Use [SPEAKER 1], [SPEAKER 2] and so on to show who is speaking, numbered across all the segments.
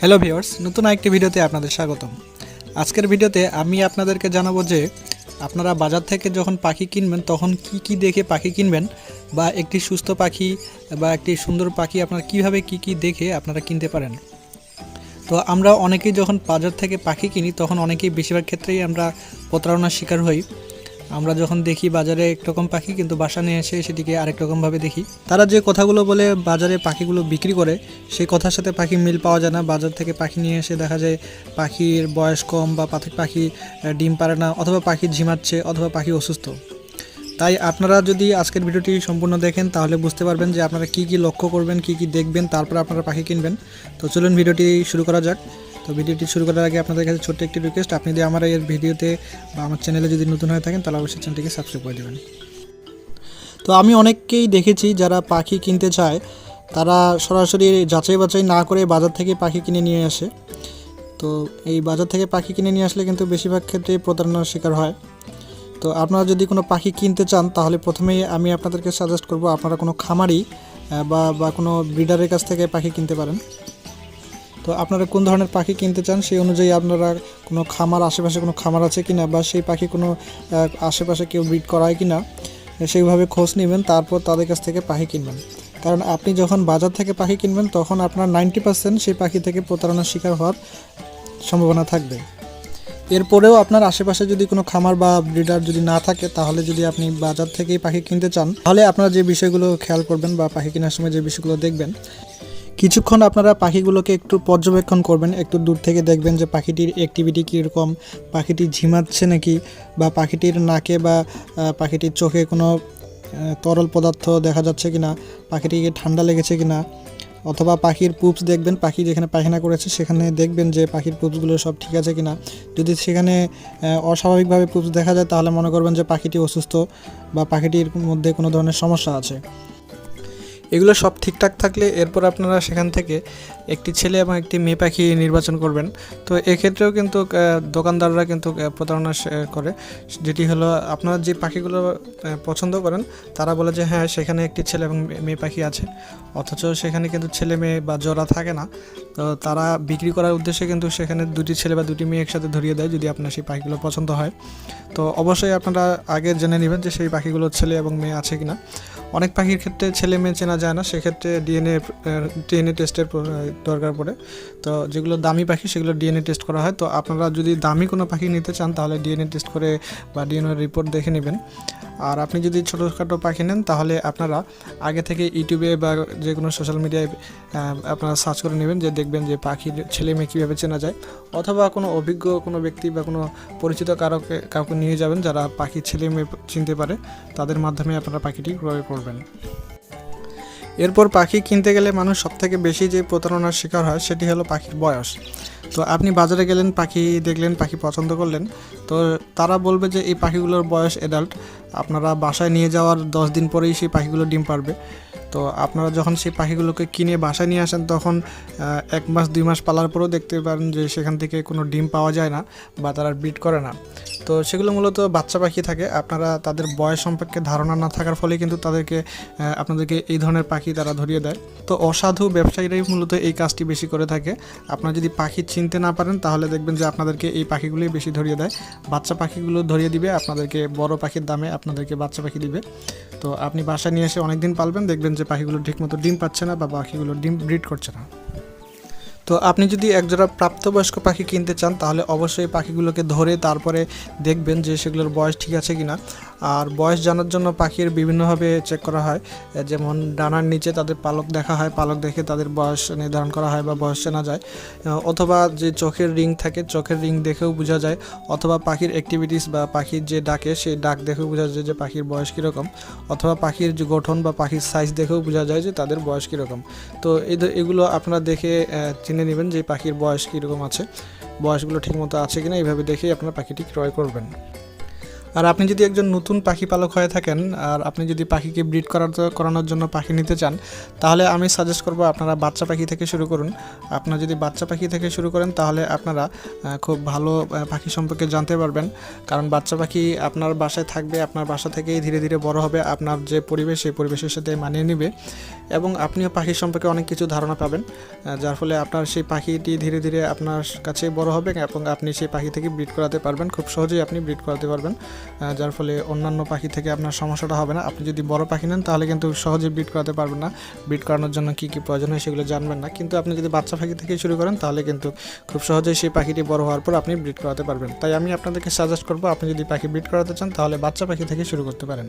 [SPEAKER 1] Hello viewers নতুন একটি ভিডিওতে আপনাদের স্বাগতম। আজকের ভিডিওতে আমি আপনাদেরকে জানাব যে আপনারা বাজার থেকে যখন পাখি কিনবেন, তখন কি কি দেখে পাখি কিনবেন বা একটি সুস্থ পাখি বা একটি সুন্দর পাখি আপনারা কীভাবে কি কি দেখে আপনারা কিনতে পারেন। তো আমরা অনেকেই যখন বাজার থেকে পাখি কিনি, তখন অনেকেই বেশিরভাগ ক্ষেত্রেই আমরা প্রতারণার শিকার হই। আমরা যখন দেখি বাজারে একরকম পাখি, কিন্তু বাসা নিয়ে এসে সেটিকে আরেক রকমভাবে দেখি। তারা যে কথাগুলো বলে বাজারে পাখিগুলো বিক্রি করে সেই কথার সাথে পাখি মিল পাওয়া যায় না। বাজার থেকে পাখি নিয়ে এসে দেখা যায় পাখির বয়স কম বা পাখি পাখি ডিম পারে না অথবা পাখি ঝিমাচ্ছে অথবা পাখি অসুস্থ। তাই আপনারা যদি আজকের ভিডিওটি সম্পূর্ণ দেখেন, তাহলে বুঝতে পারবেন যে আপনারা কি কি লক্ষ্য করবেন, কি কি দেখবেন, তারপর আপনারা পাখি কিনবেন। তো চলুন ভিডিওটি শুরু করা যাক। তো ভিডিওটি শুরু করার আগে আপনাদের কাছে ছোট্ট একটি রিকোয়েস্ট আপনি যদি আমার এর ভিডিওতে বা আমার চ্যানেলে যদি নতুন হয়ে থাকেন, তাহলে অবশ্যই চ্যানেলটিকে সাবস্ক্রাইব করে দেবেন। তো আমি অনেককেই দেখেছি যারা পাখি কিনতে চায়, তারা সরাসরি যাচাই বাছাই না করে বাজার থেকে পাখি কিনে নিয়ে আসে। তো এই বাজার থেকে পাখি কিনে নিয়ে আসলে কিন্তু বেশিরভাগ ক্ষেত্রে প্রতারণার শিকার হয়। তো আপনারা যদি কোনো পাখি কিনতে চান, তাহলে প্রথমেই আমি আপনাদেরকে সাজেস্ট করব, আপনারা কোনো খামারি বা বা কোনো ব্রিডারের কাছ থেকে পাখি কিনতে পারেন। তো আপনারা কোন ধরনের পাখি কিনতে চান সেই অনুযায়ী আপনারা কোনো খামার, আশেপাশে কোনো খামার আছে কিনা বা সেই পাখি কোনো আশেপাশে কেউ ব্রিড করায় কিনা, সেইভাবে খোঁজ নেবেন, তারপর তাদের কাছ থেকে পাখি কিনবেন। কারণ আপনি যখন বাজার থেকে পাখি কিনবেন, তখন আপনার নাইনটি পার্সেন্ট সেই পাখি থেকে প্রতারণার শিকার হওয়ার সম্ভাবনা থাকবে। এরপরেও আপনার আশেপাশে যদি কোনো খামার বা ব্রিডার যদি না থাকে, তাহলে যদি আপনি বাজার থেকেই পাখি কিনতে চান, তাহলে আপনারা যে বিষয়গুলো খেয়াল করবেন বা পাখি কেনার সময় যে বিষয়গুলো দেখবেন কিছুক্ষণ আপনারা পাখিগুলোকে একটু পর্যবেক্ষণ করবেন, একটু দূর থেকে দেখবেন যে পাখিটির অ্যাক্টিভিটি কীরকম, পাখিটি ঝিমাচ্ছে নাকি বা পাখিটির নাকে বা পাখিটির চোখে কোনো তরল পদার্থ দেখা যাচ্ছে কিনা, পাখিটিকে ঠান্ডা লেগেছে কিনা, অথবা পাখির পুপস দেখবেন, পাখি যেখানে পায়খানা করেছে সেখানে দেখবেন যে পাখির পুপসগুলো সব ঠিক আছে কিনা। যদি সেখানে অস্বাভাবিকভাবে পুপস দেখা যায় তাহলে মনে করবেন যে পাখিটি অসুস্থ বা পাখিটির মধ্যে কোনো ধরনের সমস্যা আছে। এগুলো সব ঠিকঠাক থাকলে এরপর আপনারা সেখান থেকে একটি ছেলে এবং একটি মেয়ে পাখি নির্বাচন করবেন। তো এক্ষেত্রেও কিন্তু দোকানদাররা কিন্তু প্রতারণা করে। যেটি হলো, আপনারা যে পাখিগুলো পছন্দ করেন, তারা বলে যে হ্যাঁ সেখানে একটি ছেলে এবং মেয়ে পাখি আছে। অথচ সেখানে কিন্তু ছেলে মেয়ে বা জোড়া থাকে না। তো তারা বিক্রি করার উদ্দেশ্যে কিন্তু সেখানে দুটি ছেলে বা দুটি মেয়ে একসাথে ধরিয়ে দেয়, যদি আপনার সেই পাখিগুলো পছন্দ হয়। তো অবশ্যই আপনারা আগে জেনে নেবেন যে সেই পাখিগুলো ছেলে এবং মেয়ে আছে কিনা। অনেক পাখির ক্ষেত্রে ছেলে মেয়ে চেনা যায় না। সেক্ষেত্রে ডিএনএ ডিএনএ টেস্টের দরকার পড়ে। তো যেগুলো দামি পাখি সেগুলো ডিএনএ টেস্ট করা হয়। তো আপনারা যদি দামি কোনো পাখি নিতে চান তাহলে ডিএনএ টেস্ট করে বা ডিএনএ রিপোর্ট দেখে নেবেন। আর আপনি যদি ছোটোখাটো পাখি নেন তাহলে আপনারা আগে থেকে ইউটিউবে বা যে কোনো সোশ্যাল মিডিয়ায় আপনারা সার্চ করে নেবেন যে দেখবেন যে পাখির ছেলে মেয়ে কীভাবে চেনা যায়। অথবা কোনো অভিজ্ঞ কোনো ব্যক্তি বা কোনো পরিচিত কারোকে, কাউকে নিয়ে যাবেন যারা পাখির ছেলে মেয়ে চিনতে পারে। তাদের মাধ্যমে আপনারা পাখিটি ক্রয় করবেন। এরপর পাখি কিনতে গেলে মানুষ সবথেকে বেশি যে প্রতারণার শিকার হয়, সেটি হলো পাখির বয়স। তো আপনি বাজারে গেলেন, পাখি দেখলেন, পাখি পছন্দ করলেন, তো তারা বলবে যে এই পাখিগুলোর বয়স অ্যাডাল্ট আপনারা বাসায় নিয়ে যাওয়ার দশ দিন পরেই সেই পাখিগুলো ডিম পারবে। তো আপনারা যখন সেই পাখিগুলোকে কিনে বাসায় নিয়ে আসেন, তখন এক মাস, দুই মাস পালার পরেও দেখতে পারেন যে সেখান থেকে কোনো ডিম পাওয়া যায় না বা তারা ব্রিড করে না। তো সেগুলো মূলত বাচ্চা পাখি থাকে। আপনারা তাদের বয়স সম্পর্কে ধারণা না থাকার ফলে কিন্তু তাদেরকে আপনাদেরকে এই ধরনের পাখি তারা ধরিয়ে দেয়। তো অসাধু ব্যবসায়ীরাই মূলত এই কাজটি বেশি করে থাকে। আপনারা যদি পাখি চিনতে না পারেন, তাহলে দেখবেন যে আপনাদেরকে এই পাখিগুলোই বেশি ধরিয়ে দেয়। বাচ্চা পাখিগুলো ধরিয়ে দিবে, আপনাদেরকে বড় পাখির দামে আপনাদেরকে বাচ্চা পাখি দিবে। তো আপনি বাসায় নিয়ে এসে অনেক দিন পালবেন, দেখবেন যে পাখিগুলো ঠিকমতো ডিম পাচ্ছে না বা পাখিগুলো ডিম ব্রিড করছে না। তো আপনি যদি একজোড়া প্রাপ্তবয়স্ক পাখি কিনতে চান তাহলে অবশ্যই পাখিগুলোকে ধরে তারপরে দেখবেন যে সেগুলোর বয়স ঠিক আছে কিনা। আর বয়স জানার জন্য পাখির বিভিন্নভাবে চেক করা হয়। যেমন ডানার নিচে তাদের পালক দেখা হয় পালক দেখে তাদের বয়স নির্ধারণ করা হয় বা বয়স চেনা যায়। অথবা যে চোখের রিং থাকে চোখের রিং দেখেও বোঝা যায়। অথবা পাখির অ্যাক্টিভিটিস বা পাখির যে ডাকে সেই ডাক দেখেও বোঝা যায় যে পাখির বয়স কীরকম। অথবা পাখির যে গঠন বা পাখির সাইজ দেখেও বোঝা যায় যে তাদের বয়স কীরকম। তো এগুলো আপনারা দেখে আহ, চিনে নেবেন যে পাখির বয়স কীরকম আছে। বয়সগুলো ঠিকমতো আছে কিনা, এইভাবে দেখেই আপনার পাখিটি ক্রয় করবেন। আর আপনি যদি একজন নতুন পাখি পালক হয়ে থাকেন, আর আপনি যদি পাখিকে ব্রিড করার করানোর জন্য পাখি নিতে চান, তাহলে আমি সাজেস্ট করব আপনারা বাচ্চা পাখি থেকে শুরু করুন। আপনারা যদি বাচ্চা পাখি থেকে শুরু করেন, তাহলে আপনারা খুব ভালো পাখি সম্পর্কে জানতে পারবেন। কারণ বাচ্চা পাখি আপনার বাসায় থাকবে, আপনার বাসা থেকেই ধীরে ধীরে বড় হবে, আপনার যে পরিবেশ, সেই পরিবেশের সাথে মানিয়ে নেবে এবং আপনিও পাখি সম্পর্কে অনেক কিছু ধারণা পাবেন যার ফলে আপনার সেই পাখিটি ধীরে ধীরে আপনার কাছে বড় হবে এবং আপনি সেই পাখি থেকে ব্রিড করাতে পারবেন। খুব সহজেই আপনি ব্রিড করাতে পারবেন। যার ফলে অন্যান্য পাখি থেকে আপনার সমস্যাটা হবে না। আপনি যদি বড় পাখি নেন, তাহলে কিন্তু সহজে ব্রিড করাতে পারবেন না। ব্রিড করানোর জন্য কী কী প্রয়োজন হয় সেগুলো জানবেন না। কিন্তু আপনি যদি বাচ্চা পাখি থেকে শুরু করেন, তাহলে কিন্তু খুব সহজেই সেই পাখিটি বড় হওয়ার পর আপনি ব্রিড করাতে পারবেন। তাই আমি আপনাদেরকে সাজেস্ট করব, আপনি যদি পাখি ব্রিড করাতে চান, তাহলে বাচ্চা পাখি থেকে শুরু করতে পারেন।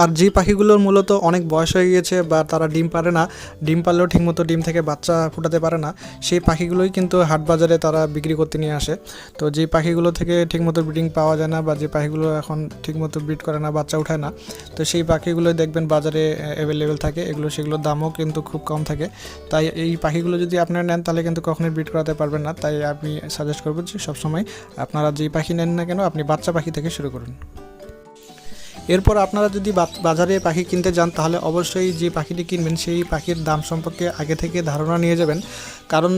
[SPEAKER 1] আর যে পাখিগুলোর মূলত অনেক বয়স হয়ে গিয়েছে বা তারা ডিম পারে না, ডিম পারলেও ঠিকমতো ডিম থেকে বাচ্চা ফুটাতে পারে না, সেই পাখিগুলোই কিন্তু হাট বাজারে তারা বিক্রি করতে নিয়ে আসে। তো যে পাখিগুলো থেকে ঠিকমতো ব্রিডিং পাওয়া যায় না বা যে পাখিগুলো এখন ঠিকমতো ব্রিড করে না, বাচ্চা ওঠায় না, তো সেই পাখিগুলোই দেখবেন বাজারে অ্যাভেলেবেল থাকে। এগুলো, সেগুলোর দামও কিন্তু খুব কম থাকে। তাই এই পাখিগুলো যদি আপনারা নেন, তাহলে কিন্তু কখনোই ব্রিড করাতে পারবেন না। তাই আমি সাজেস্ট করব যে সবসময় আপনারা যেই পাখি নেন না কেন, আপনি বাচ্চা পাখি থেকে শুরু করুন। এরপর আপনারা যদি বাজারে পাখি কিনতে যান, তাহলে অবশ্যই যে পাখিটি কিনবেন, সেই পাখির দাম সম্পর্কে আগে থেকে ধারণা নিয়ে যাবেন। কারণ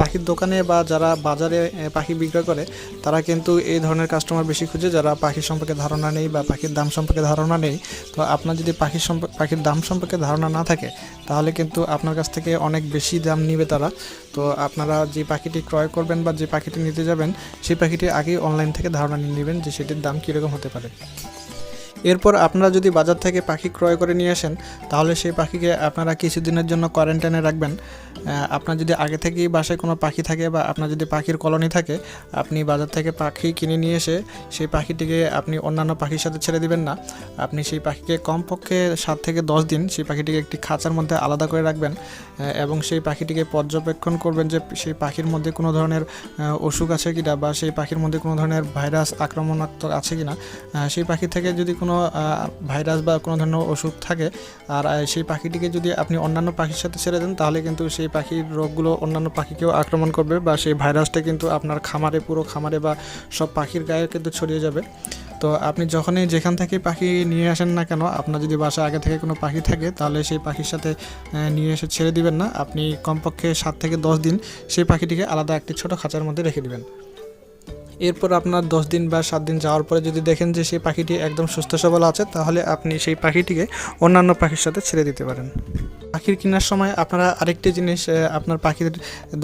[SPEAKER 1] পাখির দোকানে বা যারা বাজারে পাখি বিক্রয় করে, তারা কিন্তু এই ধরনের কাস্টমার বেশি খুঁজে, যারা পাখি সম্পর্কে ধারণা নেই বা পাখির দাম সম্পর্কে ধারণা নেই। তো আপনার যদি পাখির সম্পর্কে পাখির দাম সম্পর্কে ধারণা না থাকে, তাহলে কিন্তু আপনার কাছ থেকে অনেক বেশি দাম নিবে তারা। তো আপনারা যে পাখিটি ক্রয় করবেন বা যে পাখিটি নিতে যাবেন, সেই পাখিটি আগেই অনলাইন থেকে ধারণা নিয়ে নেবেন যে সেটির দাম কীরকম হতে পারে। এরপর আপনারা যদি বাজার থেকে পাখি ক্রয় করে নিয়ে আসেন, তাহলে সেই পাখিকে আপনারা কিছুদিনের জন্য কোয়ারেন্টাইনে রাখবেন। আপনার যদি আগে থেকেই বাসায় কোনো পাখি থাকে বা আপনার যদি পাখির কলোনি থাকে, আপনি বাজার থেকে পাখি কিনে নিয়ে এসে সেই পাখিটিকে আপনি অন্যান্য পাখির সাথে ছেড়ে দিবেন না। আপনি সেই পাখিকে কমপক্ষে সাত থেকে দশ দিন সেই পাখিটিকে একটি খাঁচার মধ্যে আলাদা করে রাখবেন এবং সেই পাখিটিকে পর্যবেক্ষণ করবেন যে সেই পাখির মধ্যে কোনো ধরনের অসুখ আছে কিনা বা সেই পাখির মধ্যে কোনো ধরনের ভাইরাস আক্রমণাত্মক আছে কিনা। সেই পাখি থেকে যদি কোনো আহ, ভাইরাস বা কোনো ধরনের ওষুধ থাকে আর সেই পাখিটিকে যদি আপনি অন্যান্য পাখির সাথে ছেড়ে দেন তাহলে কিন্তু সেই পাখির রোগগুলো অন্যান্য পাখিকেও আক্রমণ করবে বা সেই ভাইরাসটা কিন্তু আপনার খামারে পুরো খামারে বা সব পাখির গায়ে কিন্তু ছড়িয়ে যাবে। তো আপনি যখনই যেখান থেকে পাখি নিয়ে আসেন না কেন আপনার যদি বাসা আগে থেকে কোনো পাখি থাকে তাহলে সেই পাখির সাথে নিয়ে এসে ছেড়ে দিবেন না। আপনি কমপক্ষে সাত থেকে দশ দিন সেই পাখিটিকে আলাদা একটি ছোট খাঁচার মধ্যে রেখে দিবেন। এরপর আপনার দশ দিন বা সাত দিন যাওয়ার পরে যদি দেখেন যে সেই পাখিটি একদম সুস্থ সবল আছে, তাহলে আপনি সেই পাখিটিকে অন্যান্য পাখির সাথে ছেড়ে দিতে পারেন। পাখির কেনার সময় আপনারা আরেকটি জিনিস আপনার পাখির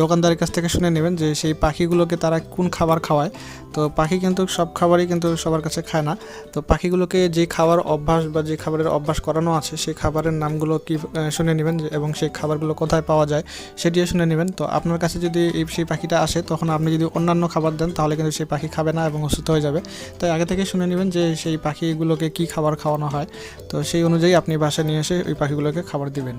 [SPEAKER 1] দোকানদারের কাছ থেকে শুনে নেবেন যে সেই পাখিগুলোকে তারা কোন খাবার খাওয়ায়। তো পাখি কিন্তু সব খাবারই কিন্তু সবার কাছে খায় না। তো পাখিগুলোকে যে খাবার অভ্যাস বা যে খাবারের অভ্যাস করানো আছে, সেই খাবারের নামগুলো কি শুনে নেবেন এবং সেই খাবারগুলো কোথায় পাওয়া যায় সেটিও শুনে নেবেন। তো আপনার কাছে যদি এই সেই পাখিটা আসে, তখন আপনি যদি অন্যান্য খাবার দেন, তাহলে কিন্তু সেই পাখি খাবে না এবং অসুস্থ হয়ে যাবে। তাই আগে থেকে শুনে নেবেন যে সেই পাখিগুলোকে কি খাবার খাওয়ানো হয়। তো সেই অনুযায়ী আপনি বাসায় নিয়ে এসে ওই পাখিগুলোকে খাবার দিবেন।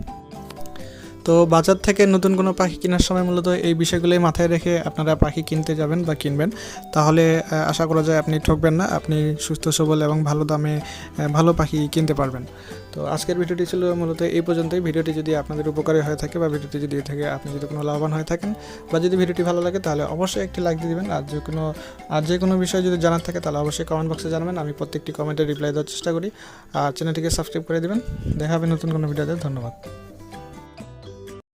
[SPEAKER 1] তো বাজার থেকে নতুন কোনো পাখি কেনার সময় মূলত এই বিষয়গুলোই মাথায় রেখে আপনারা পাখি কিনতে যাবেন বা কিনবেন। তাহলে আশা করা যায় আপনি ঠকবেন না, আপনি সুস্থ, সবল এবং ভালো দামে ভালো পাখি কিনতে পারবেন। তো আজকের ভিডিওটি ছিল মূলত এই পর্যন্তই। ভিডিওটি যদি আপনাদের উপকারী হয়ে থাকে বা ভিডিওটি যদি থেকে আপনি যদি কোনো লাভবান হয়ে থাকেন বা যদি ভিডিওটি ভালো লাগে, তাহলে অবশ্যই একটি লাইক দিয়ে দিবেন। আর যে কোনো, আর যে কোনো বিষয় যদি জানার থাকে, তাহলে অবশ্যই কমেন্ট বক্সে জানাবেন। আমি প্রত্যেকটি কমেন্টে রিপ্লাই দেওয়ার চেষ্টা করি। আর চ্যানেলটিকে সাবস্ক্রাইব করে দেবেন। দেখা হবে নতুন কোনো ভিডিওতে। ধন্যবাদ।